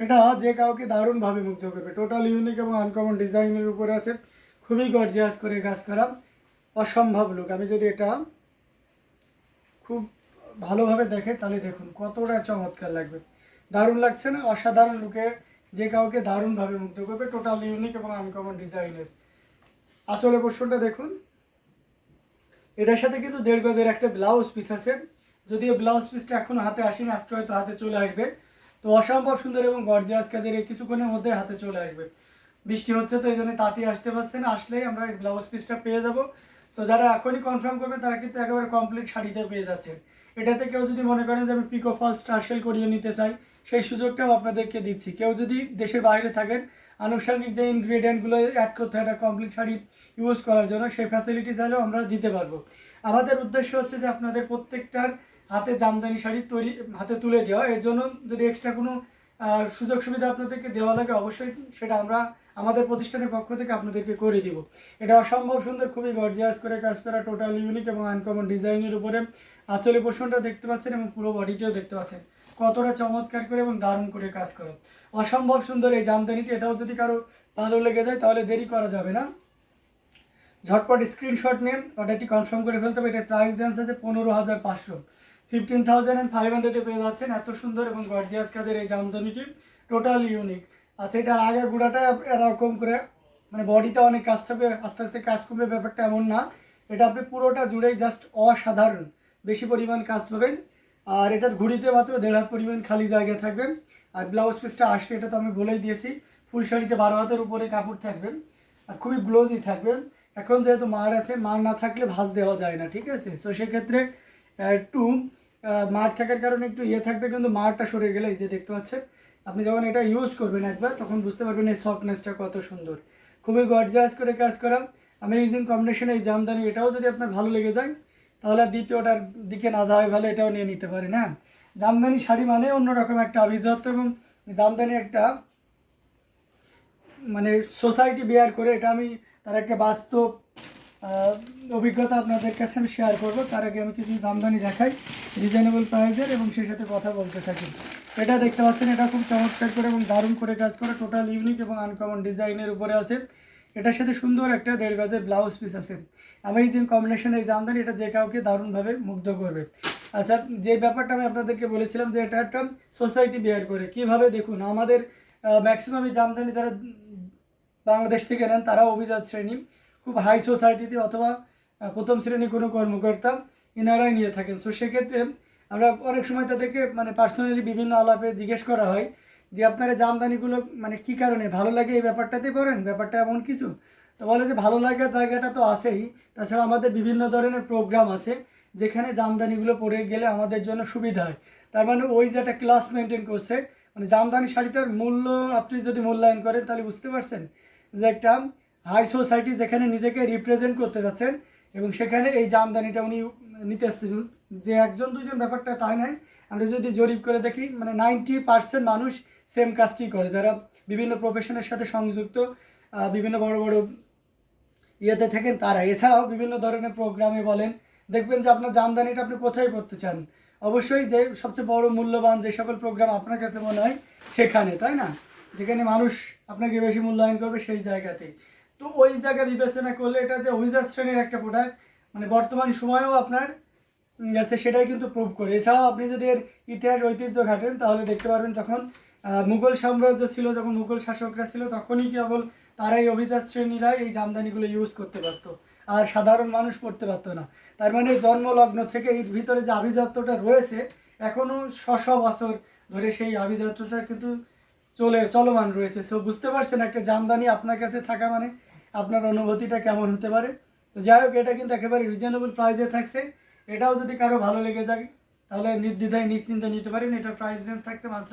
এটা যে কাউকে দারুণভাবে মুগ্ধ করবে। টোটাল ইউনিক এবং আনকমন ডিজাইনের উপরে আছে। খুবই গর্জিয়াস করে কাজ করা। অসম্ভব লুক আমি যদি এটা খুব ভালোভাবে দেখে, তাহলে দেখুন কতটা চমৎকার লাগবে। দারুণ লাগছে না? অসাধারণ লুকে যে কাউকে দারুণভাবে মুগ্ধ করবে। টোটাল ইউনিক এবং আনকমন ডিজাইনের আসলে পোর্শনটা দেখুন, এটার সাথে কিন্তু দেড় গজের একটা ব্লাউজ পিস আছে। যদিও ব্লাউজ পিসটা এখন হাতে আসেনি, আজকে হয়তো হাতে চলে আসবে। তো অসম্ভব সুন্দর এবং গর্জিয়াস কাজের কিছুক্ষণের মধ্যে হাতে চলে আসবে। বৃষ্টি হচ্ছে, তো এই জন্য তাঁতি আসতে পারছে না। আসলেই আমরা ব্লাউজ পিসটা পেয়ে যাব। সো যারা এখনই কনফার্ম করবে, তারা কিন্তু একেবারে কমপ্লিট শাড়িটা পেয়ে যাচ্ছে এটাতে কেউ যদি মনে করেন যে আমি পিকো ফল স্টারশেল করিয়ে নিতে চাই, সেই সুযোগটাও আপনাদেরকে দিচ্ছি। কেউ যদি দেশের বাইরে থাকেন আনুষঙ্গিক যে ইনগ্রেডিয়েন্টগুলো অ্যাড করতে হয় একটা কমপ্লিট শাড়ি ইউজ করার জন্য, সেই ফ্যাসিলিটি চাইলেও আমরা দিতে পারব। আমাদের উদ্দেশ্য হচ্ছে যে আপনাদের প্রত্যেকটার হাতে জামদানি শাড়ি তৈরি, হাতে তুলে দেওয়া। এর জন্য যদি এক্সট্রা কোনো সুযোগ সুবিধা আপনাদেরকে দেওয়া লাগে, অবশ্যই সেটা আমরা আমাদের প্রতিষ্ঠানের পক্ষ থেকে আপনাদেরকে করে দিব। এটা অসম্ভব সুন্দর, খুবই গর্জিয়াস করে কাজ করা টোটাল ইউনিক এবং আনকমন ডিজাইনের উপরে আঁচলে পোর্শনটা দেখতে পাচ্ছেন এবং পুরো বডিটিও দেখতে পাচ্ছেন। কতটা চমৎকার করে এবং দারুণ করে কাজ করো। অসম্ভব সুন্দর এই জামদানিটি, এটাও যদি কারও ভালো লেগে যায় তাহলে দেরি করা যাবে না। ঝটপট স্ক্রিনশট নিয়ে অর্ডারটি কনফার্ম করে ফেলতে হবে। এটার প্রাইস রেঞ্জ আছে পনেরো হাজার পাঁচশো। ফিফটিন থাউজেন্ড অ্যান্ড ফাইভ হান্ড্রেডে পেয়ে যাচ্ছেন। এত সুন্দর এবং গর্জিয়াস কাজের এই জামদানিটি। টোটাল ইউনিক আচ্ছা এটার আগে গুঁড়াটা এরকম করে মানে বডিতে অনেক কাজ থাকবে, আস্তে আস্তে কাজ করবে ব্যাপারটা এমন না। এটা আপনি পুরোটা জুড়েই জাস্ট অসাধারণ। বেশি পরিমাণ কাজ পাবেন। আর এটার ঘুড়িতে মাত্র দেড় হাত পরিমাণ খালি জায়গা থাকবে। আর ব্লাউজ পিসটা আসছে, এটা তো আমি বলেই দিয়েছি। ফুল শাড়িতে বারো হাতের উপরে কাপড় থাকবে। আর খুবই গ্লোজি থাকবে। এখন যেহেতু মার আছে, মার না থাকলে ভাঁজ দেওয়া যায় না, ঠিক আছে? তো সেক্ষেত্রে একটু মার থাকার কারণে একটু ইয়ে থাকবে, কিন্তু মারটা সরে গেলে এই যে দেখতে পাচ্ছেন, আপনি যখন এটা ইউজ করবেন একবার, তখন বুঝতে পারবেন এই সফটনেসটা কত সুন্দর। খুবই গর্জাস করে কাজ করা অ্যামেজিং কম্বিনেশন এই জামদানি, এটাও যদি আপনার ভালো লেগে যায়, তাহলে দ্বিতীয়টার দিকে না যাওয়াই ভালো, এটাও নিয়ে নিতে পারেন হ্যাঁ? জামদানি শাড়ি মানে অন্যরকম একটা আভিজাত্য এবং জামদানি একটা মানে সোসাইটি বেয়ার করে, এটা আমি তার একটা বাস্তব অভিজ্ঞতা আপনাদের কাছে আমি শেয়ার করব। তার আগে আমি কিছু জামদানি দেখাই। রিজনেবল প্রাইসের এবং সেই সাথে কথা বলতে থাকি। এটা দেখতে পাচ্ছেন, এটা খুব চমৎকার করে এবং দারুণ করে কাজ করে। টোটাল ইউনিক এবং আনকমন ডিজাইনের উপরে আছে। এটার সাথে সুন্দর একটা দেড় গজের ব্লাউজ পিস আছে। অ্যামেজিং কম্বিনেশন এই জামদানি, এটা যে কাউকে দারুণভাবে মুগ্ধ করবে। আচ্ছা যে ব্যাপারটা আমি আপনাদেরকে বলেছিলাম যে এটা একটা সোসাইটি বেয়ার করে। কীভাবে? দেখুন, আমাদের ম্যাক্সিমাম এই জামদানি যারা বাংলাদেশ থেকে নেন তারা অভিজাত শ্রেণি। খুব হাই সোসাইটিতে অথবা প্রথম শ্রেণির কোনো কর্মকর্তা এনারাই নিয়ে থাকেন। সো সেক্ষেত্রে আমরা অনেক সময় তাদেরকে মানে পার্সোনালি বিভিন্ন আলাপে জিজ্ঞেস করা হয় যে, আপনারা জামদানিগুলো মানে কি কারণে? ভালো লাগে এই ব্যাপারটাতে করেন ব্যাপারটা এমন কিছু? তো বলে যে, ভালো লাগার জায়গাটা তো আছেই। তাছাড়া আমাদের বিভিন্ন ধরনের প্রোগ্রাম আছে যেখানে জামদানিগুলো পরে গেলে আমাদের জন্য সুবিধা হয়। তার মানে ওই যে একটা ক্লাস মেনটেন করছে মানে জামদানি শাড়িটার মূল্য আপনি যদি মূল্যায়ন করেন তাহলে বুঝতে পারছেন যে একটা হাই সোসাইটি যেখানে নিজেকে রিপ্রেজেন্ট করতে যাচ্ছেন এবং সেখানে এই জামদানিটা উনি নিতে এসেছেন। যে একজন, দুজন ব্যাপারটা তাই নয়। আমরা যদি জরিপ করে দেখি মানে নাইনটি পার্সেন্ট মানুষ সেম কাজটি করে। যারা বিভিন্ন প্রফেশনের সাথে সংযুক্ত বিভিন্ন বড় বড় ইয়েতে থাকেন তারা। এছাড়াও বিভিন্ন ধরনের প্রোগ্রামে বলেন, দেখবেন যে আপনার জামদানিটা আপনি কোথায় করতে চান? অবশ্যই যে সবচেয়ে বড় মূল্যবান যে সকল প্রোগ্রাম আপনার কাছে মনে হয় সেখানে, তাই না? যেখানে মানুষ আপনাকে বেশি মূল্যায়ন করবে সেই জায়গাতেই। তো ওই জায়গা বিবেচনা করলে এটা যে অভিজাত শ্রেণির একটা প্রোডাক্ট মানে বর্তমান সময়েও আপনার আছে, সেটাই কিন্তু প্রুভ করে। এছাড়াও আপনি যদি এর ইতিহাস, ঐতিহ্য ঘাটেন, তাহলে দেখতে পারবেন যখন মুঘল সাম্রাজ্য ছিল, যখন মুঘল শাসকরা ছিল, তখনই কেবল তারাই অভিজাত শ্রেণীরাই এই জামদানিগুলো ইউজ করতে পারতো। আর সাধারণ মানুষ পড়তে পারতো না। তার মানে জন্মলগ্ন থেকে এর ভিতরে যে আভিজাত্যটা রয়েছে এখনও শ শ বছর ধরে সেই আভিজাত্যটা কিন্তু চলে, চলমান রয়েছে। সো বুঝতে পারছেন, একটা জামদানি আপনার কাছে থাকা মানে আপনার অনুভূতিটা কেমন হতে পারে? তো যাই হোক, এটা কিন্তু একেবারে রিজনেবল প্রাইসে থাকছে। এটাও যদি কারও ভালো লেগে যায়, তাহলে নির্দ্বিধায় নিশ্চিন্তে নিতে পারেন। এটার প্রাইস রেঞ্জ থাকছে মাত্র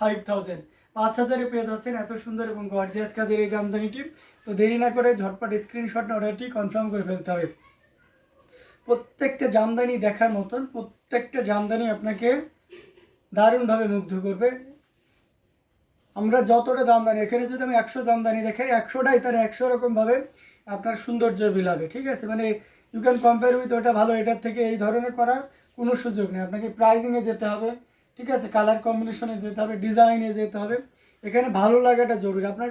ফাইভ থাউজেন্ড পাঁচ হাজারে পেয়ে যাচ্ছেন এত সুন্দর এবং গর্জিয়াস কাজের এই জামদানিটি। তো দেরি না করে ঝটপট স্ক্রিনশট অর্ডারটি কনফার্ম করে ফেলতে হবে। প্রত্যেকটা জামদানি দেখার মতন, প্রত্যেকটা জামদানি আপনাকে দারুণভাবে মুগ্ধ করবে। আমরা যতটা জামদানি, এখানে যদি আমি একশো জামদানি দেখাই, একশোটাই তার একশো রকমভাবে আপনার সৌন্দর্য বিলাবে, ঠিক আছে? মানে ইউ ক্যান কম্পেয়ার উইথ ওটা ভালো, এটার থেকে এই ধরনের করার কোনো সুযোগ নেই। আপনাকে প্রাইজিংয়ে যেতে হবে, ঠিক আছে? কালার কম্বিনেশনে যেতে হবে ডিজাইনে যেতে হবে। এখানে ভালো লাগাটা জরুরি। আপনার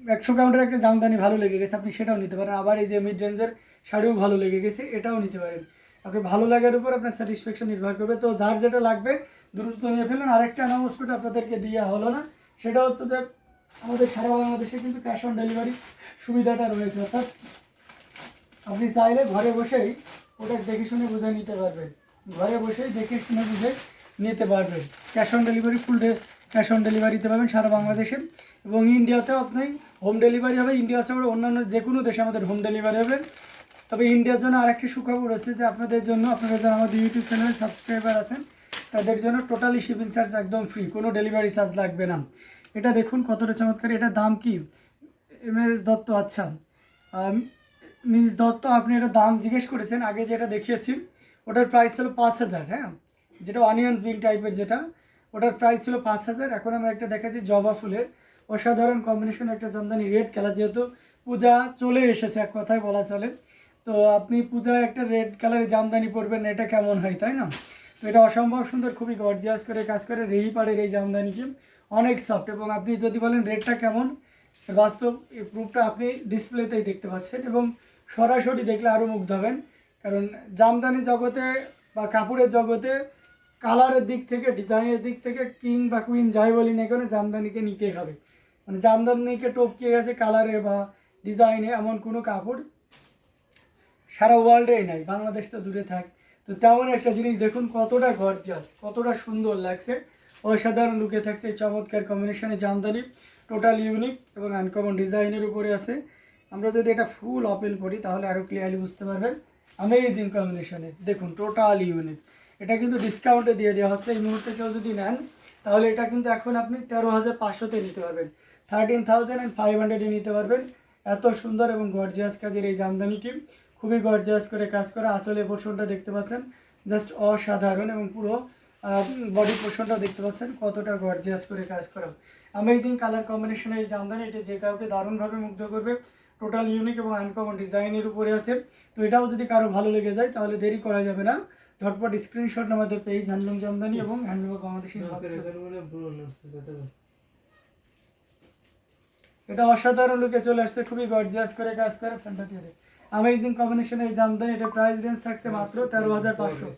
একশো কাউন্টের একটা জামদানি ভালো লেগে গেছে, আপনি সেটাও নিতে পারেন। আবার এই যে মিড রেঞ্জের শাড়িও ভালো লেগে গেছে, এটাও নিতে পারেন। আপনি ভালো লাগার উপর আপনার স্যাটিসফ্যাকশন নির্ভর করবে। তো যার যেটা লাগবে, দ্রুত নিয়ে ফেলুন। আরেকটা অ্যানাউন্সমেন্ট আপনাদেরকে দেওয়া হলো না সেটা হচ্ছে যে আমাদের সারা বাংলাদেশে কিন্তু ক্যাশ অন ডেলিভারি সুবিধাটা রয়েছে, অর্থাৎ আপনি চাইলে ঘরে বসেই ওটা দেখে শুনে বুঝে নিতে পারবেন। ঘরে বসেই দেখে শুনে বুঝে নিতে পারবেন। Cash on delivery full day cash on ডেলিভারিতে পাবেন সারা বাংলাদেশে। এবং ইন্ডিয়াতেও আপনি হোম ডেলিভারি হবে, ইন্ডিয়া ছাড়া অন্যান্য যে কোনো দেশে আমাদের হোম ডেলিভারি হবে। তবে ইন্ডিয়ার জন্য আরেকটি সুখবর আছে যে আপনাদের জন্য আপনারা যারা আমাদের ইউটিউব চ্যানেলে সাবস্ক্রাইবার আছেন তাদের জন্য টোটালি শিপিং চার্জ একদম ফ্রি কোনো ডেলিভারি চার্জ লাগবে না। এটা দেখুন কতটা চমৎকার এটার দাম কি? এম এস দত্ত আচ্ছা। মিস দত্ত, আপনি এটা দাম জিজ্ঞেস করেছেন, আগে যেটা দেখিয়েছি, ওটার প্রাইস ছিল পাঁচ হাজার হ্যাঁ? যেটা অনিয়ন পিঙ্ক টাইপের যেটা, ওটার প্রাইস ছিল পাঁচ হাজার। এখন আমরা একটা দেখাচ্ছি জবা ফুলের। অসাধারণ কম্বিনেশন একটা জামদানি রেড কালার যেহেতু পূজা চলে এসেছে, এক কথায় বলা চলে। তো আপনি পূজায় একটা রেড কালারের জামদানি পরবেন এটা কেমন হয়, তাই না? এটা অসম্ভব সুন্দর, খুবই গর্জিয়াস করে কাজ করে রেই পাড়ের এই জামদানিকে। অনেক সফট এবং আপনি যদি বলেন রেটটা কেমন, বাস্তব এই প্রুফটা আপনি ডিসপ্লেতেই দেখতে পাচ্ছেন এবং সরাসরি দেখলে আরও মুগ্ধ হবেন। কারণ জামদানি জগতে বা কাপড়ের জগতে কালারের দিক থেকে ডিজাইনের দিক থেকে কিং বা কুইন যাই বলি না কেন জামদানিকে নিতেই হবে। মানে জামদানিকে টপকে গেছে কালারে বা ডিজাইনে এমন কোনো কাপড় সারা ওয়ার্ল্ডেই নাই, বাংলাদেশ তো দূরে থাক। তো তেমন একটা জিনিস দেখুন কতটা গর্জিয়াস কতটা সুন্দর লাগছে। অসাধারণ লুকে থাকছে, চমৎকার কম্বিনেশনে জামদানি টোটাল ইউনিক এবং আনকমন ডিজাইনের উপরে আছে। আমরা যদি এটা ফুল ওপেন করি, তাহলে আরও ক্লিয়ারলি বুঝতে পারবেন। আমেজিং কম্বিনেশনে দেখুন টোটাল ইউনিক এটা কিন্তু ডিসকাউন্টে দিয়ে দেওয়া হচ্ছে। এই মুহূর্তে কেউ যদি নেন, তাহলে এটা কিন্তু এখন আপনি তেরো হাজার পাঁচশোতে নিতে পারবেন। থার্টিন থাউজেন্ড অ্যান্ড ফাইভ হান্ড্রেডে নিতে পারবেন। এত সুন্দর এবং গর্জিয়াস কাজের এই জামদানিটি। খুবই গর্জিয়াস করে কাজ করা। আসলে পোর্শনটা দেখতে পাচ্ছেন জাস্ট অসাধারণ এবং পুরো বডি পোর্শনটা দেখতে পাচ্ছেন কতটা গর্জিয়াস করে কাজ করা। অ্যামেজিং কালার কম্বিনেশনের এই জামদানি এটা যে কাউকে দারুণভাবে মুগ্ধ করবে টোটাল ইউনিক এবং আনকমন ডিজাইনের উপরে আছে। তো এটাও যদি কারও ভালো লেগে যায় তাহলে দেরি করা যাবে না। ঝটপট স্ক্রিনশট আমাদের পেজ হ্যান্ডলুম জামদানি এবং হ্যান্ডলুম বাংলাদেশি এটা অসাধারণ লুকে চলে আসছে খুবই গর্জিয়াস করে কাজ করে ফ্যানটা দিয়ে অ্যামেজিং কম্বিনেশন এই জামদানি এটা প্রাইস রেঞ্জ থাকছে মাত্র তেরো হাজার পাঁচশো।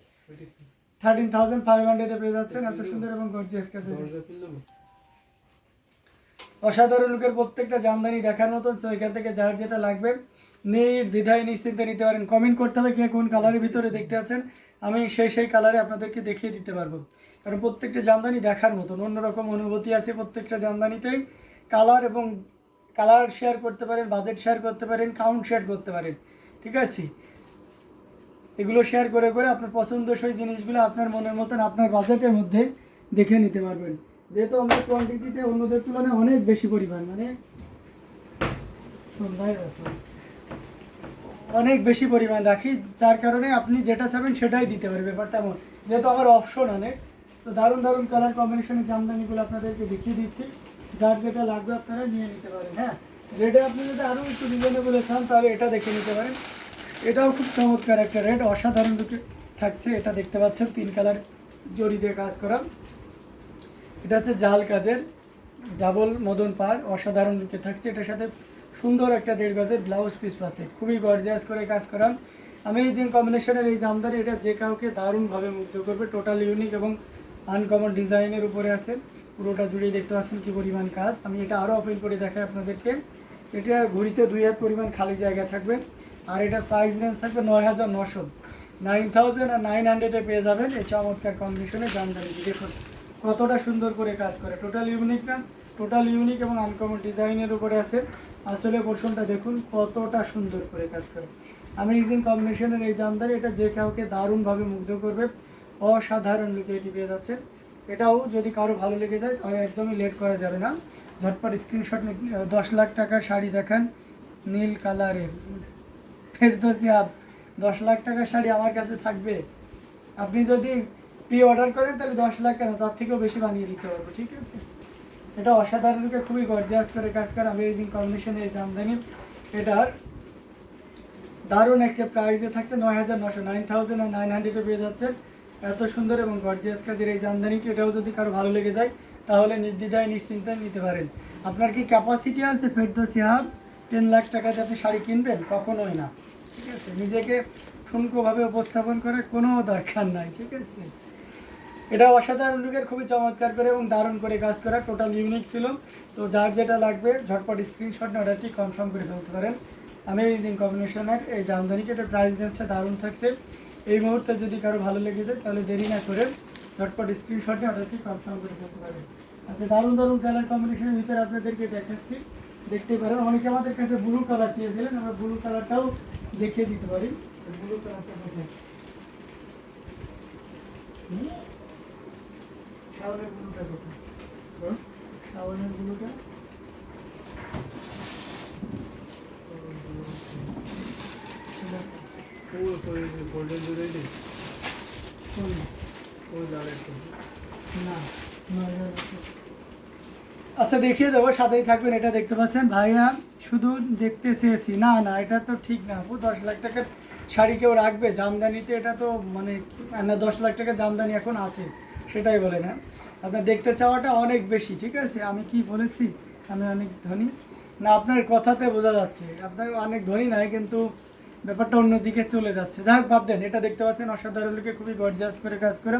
থার্টিন থাউজেন্ড ফাইভ হান্ড্রেডে পেয়ে যাচ্ছেন এত সুন্দর এবং গর্জিয়াস কাজ অসাধারণ লোকের প্রত্যেকটা জামদানি দেখার মতন তো এখান থেকে যার যেটা লাগবে নির্দ্বিধায় নিশ্চিন্তে নিতে পারেন। কমেন্ট করতে হবে কে কোন কালারের ভিতরে দেখতে আছেন আমি সেই সেই কালারে আপনাদেরকে দেখিয়ে দিতে পারব। কারণ প্রত্যেকটা জামদানি দেখার মতন অন্যরকম অনুভূতি আছে প্রত্যেকটা জামদানিতেই কালার এবং কালার শেয়ার করতে পারেন, বাজেট শেয়ার করতে পারেন কাউন্ট শেয়ার করতে পারেন, ঠিক আছে? এগুলো শেয়ার করে করে আপনার পছন্দসই জিনিসগুলো আপনার মনের মতন আপনার বাজেটের মধ্যে দেখে নিতে পারবেন। যেহেতু আমরা কোয়ান্টিটিতে অন্যদের তুলনায় অনেক বেশি পরিমাণ মানে সন্ধ্যায় আছে। অনেক বেশি পরিমাণ রাখি, যার কারণে আপনি যেটা চাবেন সেটাই দিতে পারি ব্যাপারটা এমন যেহেতু আমার অপশন অনেক, তো দারুণ দারুণ কালার কম্বিনেশনের জামদানিগুলো আপনাদেরকে দেখিয়ে দিচ্ছি। যার যেটা লাগবে আপনারা নিয়ে নিতে পারেন হ্যাঁ? রেটে আপনি যদি আরও একটু রিজনেবলে চান, তাহলে এটা দেখে নিতে পারেন। এটাও খুব চমৎকার একটা রেট, অসাধারণ লুকে থাকছে, এটা দেখতে পাচ্ছেন, তিন কালার জড়ি দিয়ে কাজ করা। এটা হচ্ছে জাল কাজের, ডাবল মদন পাড়, অসাধারণ লুকে থাকছে। এটার সাথে সুন্দর একটা দেড় গজের ব্লাউজ পিস পাচ্ছে, খুবই গর্জিয়াস করে কাজ করা। আমি এই যে কম্বিনেশনের এই জামদানি, এটা যে কাউকে দারুণভাবে মুগ্ধ করবে টোটাল ইউনিক এবং আনকমন ডিজাইনের উপরে আছে। পুরোটা জুড়েই দেখতে পাচ্ছেন কি পরিমাণ কাজ। আমি এটা আরও ওপেন করে দেখাই আপনাদেরকে। এটা ঘুরিতে দুই হাত পরিমাণ খালি জায়গা থাকবে। আর এটার প্রাইস রেঞ্জ থাকবে নয় হাজার নশো। নাইন থাউজেন্ড আর নাইন হান্ড্রেডে পেয়ে যাবেন। এই চমৎকার কন্ডিশনে জামদানি। দেখুন, কতটা সুন্দর করে কাজ করে। টোটাল ইউনিক না টোটাল ইউনিক এবং আনকমন ডিজাইনের উপরে আছে। আসলে পোর্শনটা দেখুন, কতটা সুন্দর করে কাজ করে। আমেজিং কম্বিনেশনের এই জামদানি। এটা যে কাউকে দারুণভাবে মুগ্ধ করবে, অসাধারণ লুকে এটি পেয়ে যাচ্ছে এটাও যদি কারও ভালো লেগে যায়, তাহলে একদমই লেট করা যাবে না। ঝটপট স্ক্রিনশট দশ লাখ টাকার শাড়ি দেখান নীল কালারের। ফেরদোসি আপ দশ লাখ টাকার শাড়ি আমার কাছে থাকবে। আপনি যদি প্রি অর্ডার করেন, তাহলে দশ লাখ কেন? তার থেকেও বেশি বানিয়ে দিতে পারব ঠিক আছে? এটা অসাধারণ রূপে খুবই গর্জিয়াস করে কাজ করে অ্যামেজিং কম্বিনেশনে এই জামদানি। এটার দারুণ একটা প্রাইসে থাকছে নয় হাজার নশো নাইন থাউজেন্ড আর নাইন হান্ড্রেডে পেয়ে যাচ্ছে এত সুন্দর এবং গর্জিয়াস কাজের এই জামদানিটি এটাও যদি কারও ভালো লেগে যায়, তাহলে নির্দ্বিধায় নিশ্চিন্তায় নিতে পারেন। আপনার কি ক্যাপাসিটি আছে ফেরদোসি হাব? টেন লাখ টাকাতে আপনি শাড়ি কিনবেন? কখনোই না। ঠিক আছে? নিজেকে ঠুনকোভাবে উপস্থাপন করে কোনো দরকার নাই, ঠিক আছে? এটা অসাধারণ লুকের, খুবই চমৎকার করে এবং দারুণ করে কাজ করা টোটাল ইউনিক ছিল। তো যার যেটা লাগবে, ঝটপট স্ক্রিনশট অর্ডারটি কনফার্ম করে ফেলতে পারেন। আমেজিং কম্বিনেশনের এই জামদানিটি এটা প্রাইস রেঞ্জটা দারুণ থাকছে। এই মুহূর্তে যদি কারও ভালো লেগে যায়, তাহলে দেরি না করে ঝটপট স্ক্রিনশট অর্ডারটি কনফার্ম করে ফেলতে পারেন। আচ্ছা দারুণ দারুণ কালার কম্বিনেশনের ভিতরে আপনাদেরকে দেখাচ্ছি। দেখতে পারেন, অনেকে আমাদের কাছে ব্লু কালার চেয়েছিলেন, আমরা ব্লু কালারটাও দেখিয়ে দিতে পারি। ব্লু কালারটা কোথায়? হুম? শাওনের ব্লুটা কোথায়? শাওনের ব্লুটা গোল্ডেন জুয়েলারি কোন? ওই না। আচ্ছা দেখিয়ে দেবো সাথেই থাকবেন এটা দেখতে পাচ্ছেন। ভাইয়া শুধু দেখতে চেয়েছি। না না এটা তো ঠিক না আপু দশ লাখ টাকার শাড়ি কেউ রাখবে। জামদানিতে এটা তো মানে না দশ লাখ টাকার জামদানি এখন আছে সেটাই বলে না। আপনার দেখতে চাওয়াটা অনেক বেশি ঠিক আছে? আমি কি বলেছি? আমি অনেক ধনী। না আপনার কথাতে বোঝা যাচ্ছে। আপনার অনেক ধনী নয় কিন্তু ব্যাপারটা অন্যদিকে চলে যাচ্ছে। যাই হোক, বাদ দেন, এটা দেখতে পাচ্ছেন অসাধারণ লোকে খুবই গর্জাস করে কাজ করে।